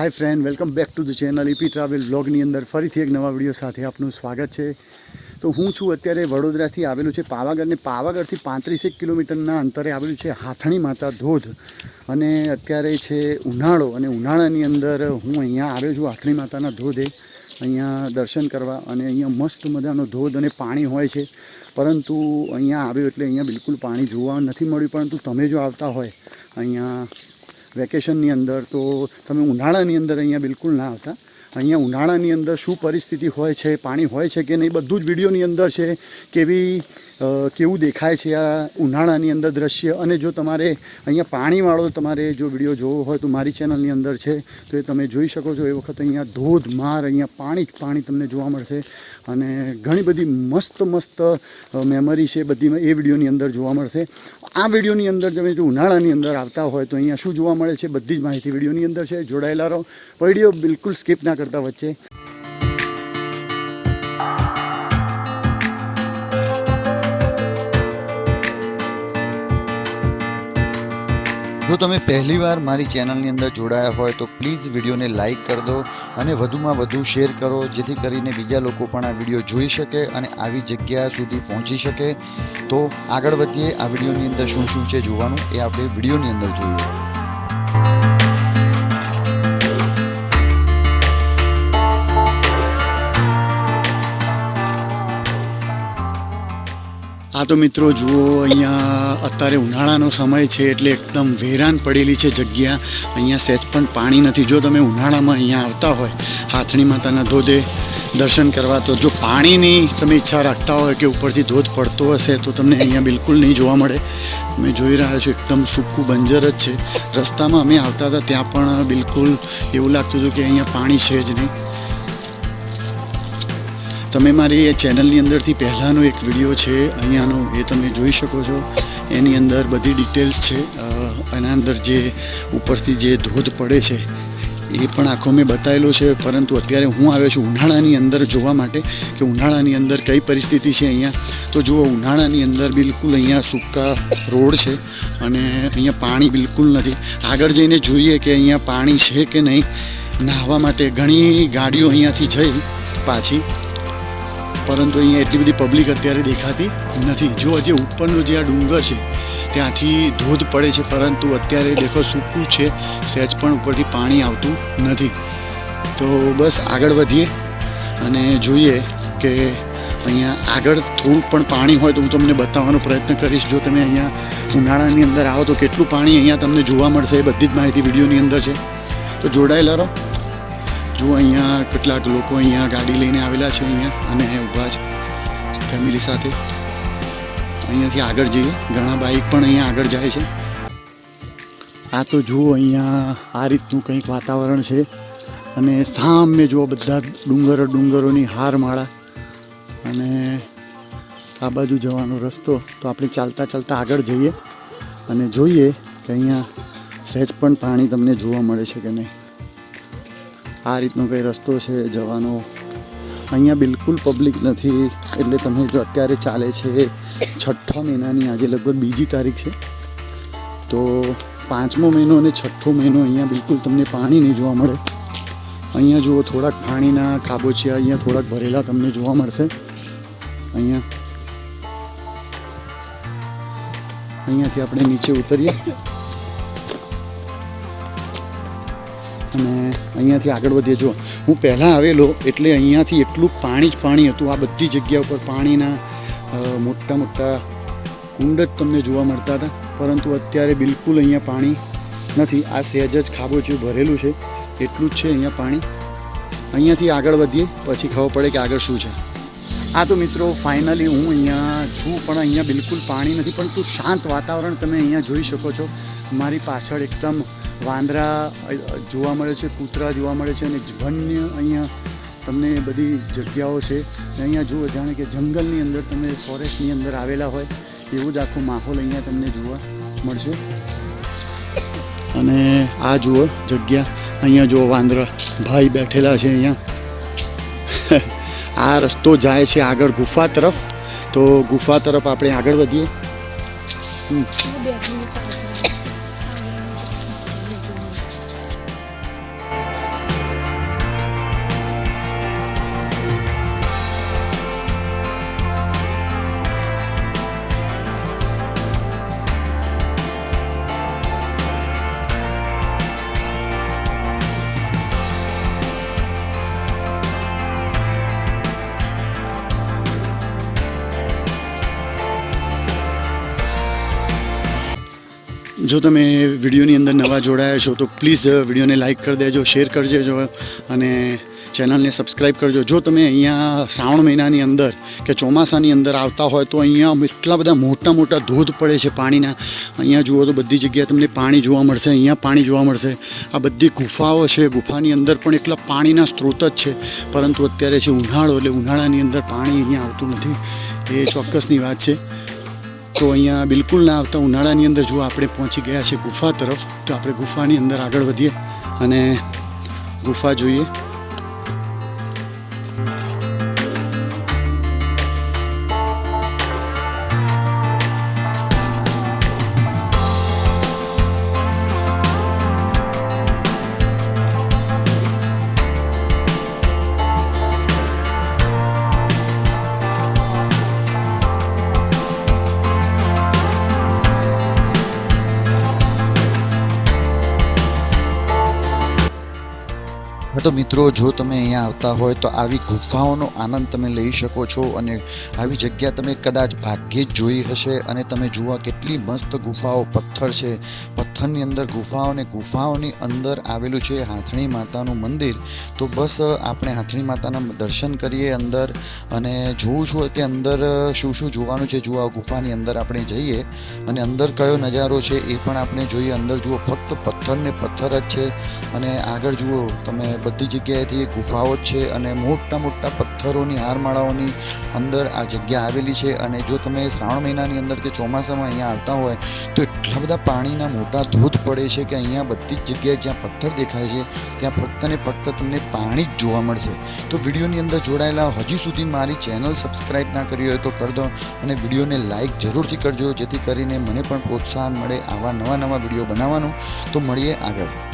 Hi friend welcome back to the channel EP travel બ્લોગની અંદર ફરીથી એક નવા વીડિયો સાથે આપનું સ્વાગત છે. તો હું છું અત્યારે વડોદરાથી આવેલું છે પાવાગઢને પાવાગઢથી પાંત્રીસેક કિલોમીટરના અંતરે આવેલું છે હાથણી માતા ધોધ. અને અત્યારે છે ઉનાળો અને ઉનાળાની અંદર હું અહીંયા આવ્યો છું હાથણી માતાના ધોધે. અહીંયા દર્શન કરવા અને અહીંયા મસ્ત મજાનો ધોધ અને પાણી હોય છે. પરંતુ અહીંયા આવ્યો એટલે અહીંયા બિલકુલ પાણી જોવા નથી મળ્યું, પરંતુ તમે જો આવતા હોય અહીંયા વેકેશનની અંદર તો તમે ઉનાળાની અંદર અહીંયા બિલકુલ ના આવતા. અહીંયા ઉનાળાની અંદર શું પરિસ્થિતિ હોય છે, પાણી હોય છે કે નહીં, બધું જ વિડીયોની અંદર છે કેવી કેવું દેખાય છે આ ઉનાળાની અંદર દ્રશ્ય. અને જો તમારે અહીંયા પાણીવાળો તમારે જો વીડિયો જોવો હોય તો મારી ચેનલની અંદર છે, તો એ તમે જોઈ શકો છો. એ વખત અહીંયા ધોધમાર અહીંયા પાણી જ પાણી તમને જોવા મળશે. અને ઘણી બધી મસ્ત મસ્ત મેમરી છે બધી એ વિડીયોની અંદર જોવા મળશે. આ વિડીયોની અંદર તમે જો ઉનાળાની અંદર આવતા હોય તો અહીંયા શું જોવા મળે છે બધી જ માહિતી વિડીયોની અંદર છે. જોડાયેલા રહો. વીડિયો બિલકુલ સ્કીપ ના કરતા વચ્ચે. જો તમે પહેલીવાર મારી ચેનલની અંદર જોડાયા હોય તો પ્લીઝ વિડીયોને લાઇક કરી દો અને વધુમાં વધુ શેર કરો, જેથી કરીને બીજા લોકો પણ આ વીડિયો જોઈ શકે અને આવી જગ્યા સુધી પહોંચી શકે. તો આગળ વધીએ, આ વિડીયોની અંદર શું શું છે જોવાનું એ આપણે વિડીયોની અંદર જોઈએ તો મિત્રો જુઓ, અહીંયા અત્યારે ઉનાળાનો સમય છે એટલે એકદમ વેરાન પડેલી છે જગ્યા. અહીંયા સહેજ પણ પાણી નથી. જો તમે ઉનાળામાં અહીંયા આવતા હોય, હાથણી માતાના ધોધે દર્શન કરવા, તો જો પાણીની તમે ઈચ્છા રાખતા હોય કે ઉપરથી ધોધ પડતો હશે, તો તમને અહીંયા બિલકુલ નહીં જોવા મળે. તમે જોઈ રહ્યા છો એકદમ સૂકું બંજર જ છે. રસ્તામાં અમે આવતા હતા, ત્યાં પણ બિલકુલ એવું લાગતું હતું કે અહીંયા પાણી છે જ નહીં. તમે મારી એ ચેનલની અંદરથી પહેલાંનો એક વીડિયો છે, અહીંયાનો એ તમે જોઈ શકો છો. એની અંદર બધી ડિટેલ્સ છે. એના અંદર જે ઉપરથી જે ધોધ પડે છે, એ પણ આખો મેં બતાવેલો છે. પરંતુ અત્યારે હું આવ્યો છું ઉનાળાની અંદર જોવા માટે, કે ઉનાળાની અંદર કઈ પરિસ્થિતિ છે અહીંયા? તો જુઓ, ઉનાળાની અંદર બિલકુલ અહીંયા સૂકા રોડ છે અને અહીંયા પાણી બિલકુલ નથી. આગળ જઈને જોઈએ કે અહીંયા પાણી છે કે નહીં. નાહવા માટે ઘણી ગાડીઓ અહીંયાથી જઈ પાછી. પરંતુ અહીંયા એટલી બધી પબ્લિક અત્યારે દેખાતી નથી. જો જે ઉપરનો જે આ ડુંગર છે, ત્યાંથી ધોધ પડે છે, પરંતુ અત્યારે દેખો સૂકું છે, સહેજ પણ ઉપરથી પાણી આવતું નથી. તો બસ આગળ વધીએ અને જોઈએ કે અહીંયા આગળ થોડુંક પણ પાણી હોય તો હું તમને બતાવવાનો પ્રયત્ન કરીશ. જો તમે અહીંયા ઉનાળાની અંદર આવો તો કેટલું પાણી અહીંયા તમને જોવા મળશે એ બધી જ માહિતી વિડીયોની અંદર છે. તો જોડાયેલા રહો. જુઓ અહીંયા કેટલાક લોકો અહીંયા ગાડી લઈને આવેલા છે અહીંયા અને ઊભા છે ફેમિલી સાથે. અહીંયાથી આગળ જઈએ. ઘણા બાઇક પણ અહીંયા આગળ જાય છે. આ તો જુઓ અહીંયા આ રીતનું કંઈક વાતાવરણ છે. અને સામે જુઓ બધા ડુંગરો ડુંગરોની હારમાળા. અને આ બાજુ જવાનો રસ્તો. તો આપણે ચાલતા ચાલતા આગળ જઈએ. અને જોઈએ કે અહીંયા સહેજ પણ પાણી તમને જોવા મળે છે કે નહીં. આ રીતનો કંઈ રસ્તો છે જવાનો? અહીંયા બિલકુલ પબ્લિક નથી, એટલે તમે જો અત્યારે ચાલે છે છઠ્ઠા મહિનાની, આજે લગભગ બીજી તારીખ છે. તો પાંચમો મહિનો અને છઠ્ઠો મહિનો અહીંયા બિલકુલ તમને પાણી નહીં જોવા મળે. અહીંયા જુઓ, થોડાક પાણીના ખાબોચિયા અહીંયા થોડાક ભરેલા તમને જોવા મળશે. અહીંયા. અહીંયાથી આપણે નીચે ઉતરીએ. અને અહીંયાથી આગળ વધીએ. જો, હું પહેલાં આવેલો એટલે અહીંયાથી એટલું પાણી જ પાણી હતું. આ બધી જગ્યા ઉપર પાણીના મોટા મોટા કુંડ જ તમને જોવા મળતા હતા. પરંતુ અત્યારે બિલકુલ અહીંયા પાણી નથી. આ સહેજ જ ખાબોચિયું ભરેલું છે. એટલું જ છે અહીંયા પાણી. અહીંયાથી આગળ વધીએ, પછી ખબર પડે કે આગળ શું છે. આ તો મિત્રો ફાઇનલી હું અહીંયા છું, પણ અહીંયા બિલકુલ પાણી નથી. પરંતુ શાંત વાતાવરણ તમે અહીંયા જોઈ શકો છો. મારી પાછળ એકદમ વાંદરા જોવા મળે છે, કૂતરા જોવા મળે છે અને વન્ય અહીંયા તમને બધી જગ્યાઓ છે. અહીંયા જુઓ, જાણે કે જંગલની અંદર તમે ફોરેસ્ટની અંદર આવેલા હોય, એવું જ આખો માહોલ અહીંયા તમને જોવા મળશે. અને આ જુઓ જગ્યા, અહીંયા જુઓ વાંદરા, ભાઈ બેઠેલા છે અહીંયા. આ રસ્તો જાય છે આગળ ગુફા તરફ, તો ગુફા તરફ આપણે આગળ વધીએ. જો તમે વિડીયોની અંદર નવા જોડાયા છો, તો પ્લીઝ વિડીયોને લાઇક કરી દેજો, શેર કરી દેજો અને ચેનલને સબસ્ક્રાઈબ કરજો જો તમે અહીંયા શ્રાવણ મહિનાની અંદર કે ચોમાસાની અંદર આવતા હોય, તો અહીંયા એટલા બધા મોટા મોટા ધોધ પડે છે પાણીના. અહીંયા જુઓ તો બધી જગ્યાએ તમને પાણી જોવા મળશે, અહીંયા પાણી જોવા મળશે. આ બધી ગુફાઓ છે, ગુફાની અંદર પણ એટલા પાણીના સ્ત્રોત જ છે. પરંતુ અત્યારે છે ઉનાળો, એટલે ઉનાળાની અંદર પાણી અહીંયા આવતું નથી. એ ચોક્કસની વાત છે. તો અહીંયા બિલકુલ ના આવતા ઉનાળાની અંદર જો આપણે પહોંચી ગયા છે ગુફા તરફ, તો આપણે ગુફાની અંદર આગળ વધીએ અને ગુફા જોઈએ. તો મિત્રો, જો તમે અહીંયા આવતા હોય તો આવી ગુફાઓનો આનંદ તમે લઈ શકો છો અને આવી જગ્યા તમે કદાચ ભાગ્યે જ જોઈ હશે અને તમે જુઓ કેટલી મસ્ત ગુફાઓ, પથ્થર છે. પથ્થરની અંદર ગુફાઓ અને ગુફાઓની અંદર આવેલું છે હાથણી માતાનું મંદિર. તો બસ આપણે હાથણી માતાના દર્શન કરીએ અંદર અને જોઉં છું કે અંદર શું શું જોવાનું છે. જુઓ ગુફાની અંદર આપણે જઈએ અને અંદર કયો નજારો છે એ પણ આપણે જોઈએ. અંદર જુઓ, ફક્ત પથ્થર ને પથ્થર જ છે અને આગળ જુઓ, તમે બધી જગ્યાએથી ગુફાઓ છે અને મોટા મોટા પથ્થરોની હારમાળાઓની અંદર આ જગ્યા આવેલી છે. અને જો તમે શ્રાવણ મહિનાની અંદર કે ચોમાસામાં અહીંયા આવતા હોય, તો એટલા બધા પાણીના મોટા ધોધ પડે છે કે અહીંયા બધી જ જગ્યાએ જ્યાં પથ્થર દેખાય છે, ત્યાં ફક્ત ને ફક્ત તમને પાણી જ જોવા મળશે. તો વિડીયોની અંદર જોડાયેલા હજી સુધી મારી ચેનલ સબસ્ક્રાઈબ ના કરી હોય તો કરી દો અને વિડીયોને લાઇક જરૂરથી કરજો, જેથી કરીને મને પણ પ્રોત્સાહન મળે આવા નવા નવા વીડિયો બનાવવાનું. તો મળીએ આગળ.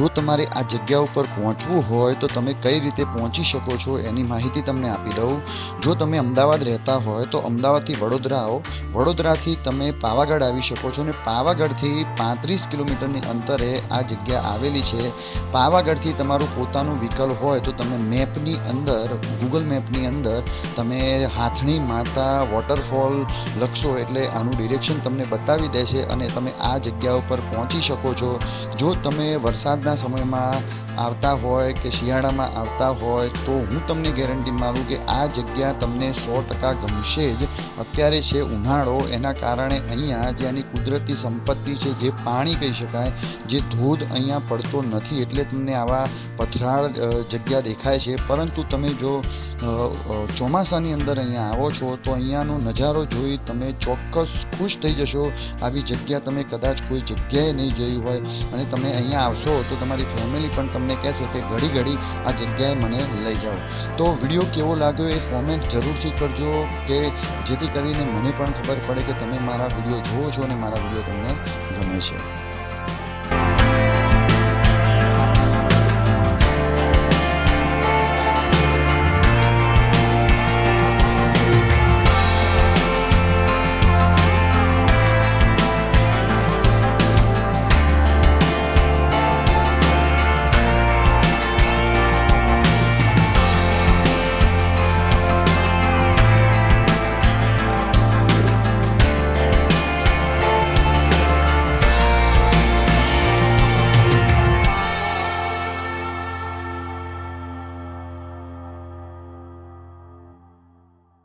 જો તમારે આ જગ્યા ઉપર પહોંચવું હોય તો તમે કઈ રીતે પહોંચી શકો છો એની માહિતી તમને આપી દઉં. જો તમે અમદાવાદ રહેતા હોય તો અમદાવાદથી વડોદરા આવો. વડોદરાથી તમે પાવાગઢ આવી શકો છો અને પાવાગઢથી પાંત્રીસ કિલોમીટરની અંતરે આ જગ્યા આવેલી છે. પાવાગઢથી તમારું પોતાનું વ્હીકલ હોય તો તમે મેપની અંદર ગૂગલ મેપની અંદર તમે હાથણી માતા વોટરફોલ લખશો એટલે આનું ડિરેક્શન તમને બતાવી દેશે અને તમે આ જગ્યા ઉપર પહોંચી શકો છો. જો તમે વરસાદના સમયમાં આવતા હોય કે શિયાળામાં આવતા હોય તો હું તમને ગેરંટી મારું કે આ જગ્યા તમને સો ટકા ગમશે જ. અત્યારે છે ઉનાળો, એના કારણે અહીંયા જે આની કુદરતી સંપત્તિ છે, જે પાણી કહી શકાય, જે ધોધ અહીંયા પડતો નથી એટલે તમને આવા પથરાળ જગ્યા દેખાય છે. પરંતુ તમે જો ચોમાસાની અંદર અહીંયા આવો છો, તો અહીંયાનો નજારો જોઈ તમે ચોક્કસ ખુશ થઈ જશો. આવી જગ્યા તમે કદાચ કોઈ જગ્યાએ નહીં જોઈ હોય અને તમે અહીંયા આવશો તો તમારી ફેમિલી પણ તમને કહેશે કે ઘડી ઘડી આ જગ્યાએ મને લઈ જાઓ. તો વીડિયો કેવો લાગ્યો એ કોમેન્ટ જરૂરથી કરજો કે જેથી કરીને મને પણ ખબર પડે કે તમે મારા વીડિયો જુઓ છો અને મારા વીડિયો તમને ગમે છે.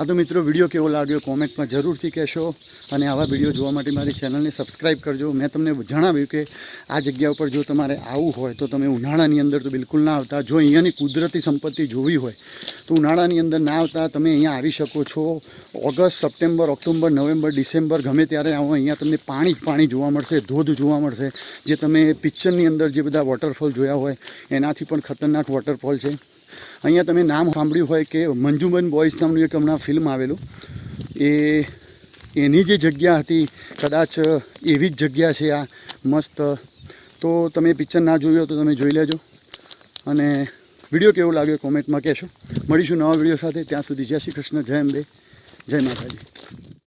હા તો મિત્રો, વીડિયો કેવો લાગ્યો? કોમેન્ટમાં જરૂરથી કહેશો અને આવા વીડિયો જોવા માટે મારી ચેનલને સબસ્ક્રાઈબ કરજો. મેં તમને જણાવ્યું કે આ જગ્યા ઉપર જો તમારે આવવું હોય તો તમે ઉનાળાની અંદર તો બિલકુલ ના આવતા. જો અહીંયાની કુદરતી સંપત્તિ જોવી હોય તો ઉનાળાની અંદર ના આવતા. તમે અહીંયા આવી શકો છો. August, September, October, November, December ગમે ત્યારે આવો, અહીંયા તમને પાણી જ પાણી જોવા મળશે, ધોધ જોવા મળશે. જે તમે પિક્ચરની અંદર જે બધા વોટરફોલ જોયા હોય, એનાથી પણ ખતરનાક વોટરફોલ છે. અહીંયા તમે નામ સાંભળ્યું હોય કે મંજુબન બોયઝ નામનું એક હમણાં ફિલ્મ આવેલું. એ એની જે જગ્યા હતી, કદાચ એવી જ જગ્યા છે આ મસ્ત. તો તમે પિક્ચર ના જોયું હોય તો તમે જોઈ લેજો. અને વીડિયો કેવો લાગ્યો કોમેન્ટમાં કહેશો. મળીશું નવા વીડિયો સાથે. ત્યાં સુધી જય શ્રી કૃષ્ણ, જય અંબે, જય માતાજી.